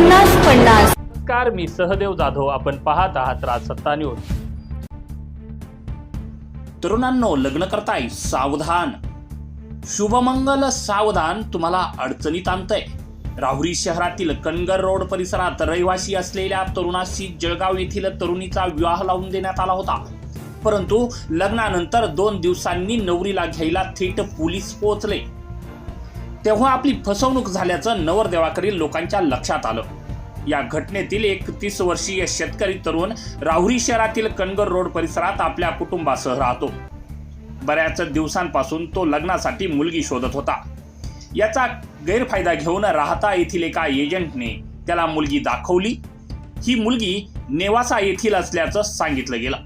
पन्नास पन्नास. नमस्कार मी सहदेव जाधव. आपण पाहत आहात राजसत्ता न्यूज. तरुणांनो लग्न करताय सावधान. शुभमंगल सावधान तुम्हाला अडचणीत आणतंय. राहुरी शहरातील कनगर रोड परिसरात रहिवासी असलेल्या तरुणाशी जळगाव येथील तरुणीचा विवाह लावून देण्यात आला होता. परंतु लग्नानंतर दोन दिवसांनी नवरीला घ्यायला थेट पोलीस पोहोचले. तेव्हा आपली फसवणूक झाल्याचं नवरदेवाकडील लोकांच्या लक्षात आलं. या घटनेतील एकतीस वर्षीय शेतकरी तरुण राहुरी शहरातील कणगर रोड परिसरात आपल्या कुटुंबासह राहतो. बऱ्याच दिवसांपासून तो लग्नासाठी मुलगी शोधत होता. याचा गैरफायदा घेऊन राहता येथील एका एजंटने त्याला मुलगी दाखवली. ही मुलगी नेवासा येथील असल्याचं सांगितलं गेलं.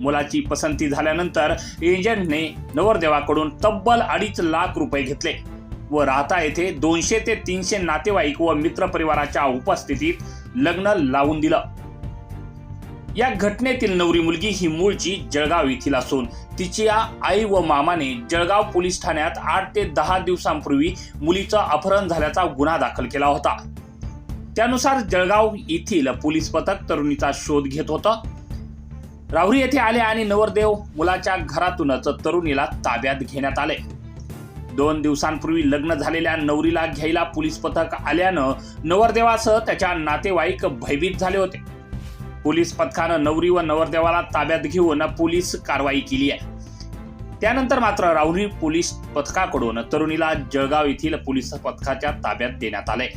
मुलाची पसंती झाल्यानंतर एजंटने नवरदेवाकडून तब्बल अडीच लाख रुपये घेतले. व राहता येथे दोनशे ते तीनशे नातेवाईक व मित्रपरिवाराच्या उपस्थितीत लग्न लावून दिलं. या घटनेतील नवरी मुलगी ही मूळची जळगाव येथील असून तिच्या आई व मामाने जळगाव पोलीस ठाण्यात आठ ते दहा दिवसांपूर्वी मुलीचं अपहरण झाल्याचा गुन्हा दाखल केला होता. त्यानुसार जळगाव येथील पोलीस पथक तरुणीचा शोध घेत होतं. राहुरी येथे आले आणि नवरदेव मुलाच्या घरातूनच तरुणीला ताब्यात घेण्यात आले. दोन दिवसांपूर्वी लग्न झालेल्या नवरीला घ्यायला पोलीस पथक आल्यानं नवरदेवासह त्याच्या नातेवाईक भयभीत झाले होते. पोलीस पथकानं नवरी व नवरदेवाला ताब्यात घेऊन पोलीस कारवाई केली आहे. त्यानंतर मात्र राहुरी पोलीस पथकाकडून तरुणीला जळगाव येथील पोलीस पथकाच्या ताब्यात देण्यात आले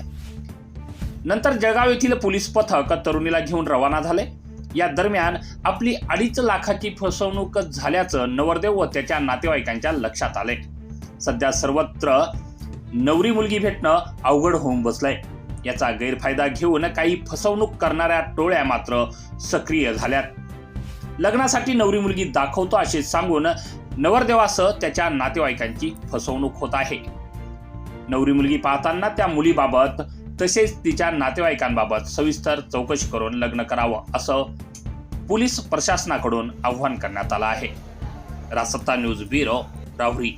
नंतर जळगाव येथील पोलीस पथक तरुणीला घेऊन रवाना झाले या दरम्यान आपली अडीच लाखाची फसवणूक झाल्याचं नवरदेव व त्याच्या नातेवाईकांच्या लक्षात आले सध्या सर्वत्र नवरी मुलगी भेटणं अवघड होऊन बसलंय. याचा गैरफायदा घेऊन काही फसवणूक करणाऱ्या टोळ्या मात्र सक्रिय झाल्यात. लग्नासाठी नवरी मुलगी दाखवतो असे सांगून नवरदेवासह त्याच्या नातेवाईकांची फसवणूक होत आहे. नवरी मुलगी पाहताना त्या मुलीबाबत तसेच तिच्या नातेवाईकांबाबत सविस्तर चौकशी करून लग्न करावं असं पोलीस प्रशासनाकडून आव्हान करण्यात आलं आहे. रासत्ता न्यूज ब्युरो राहुरी.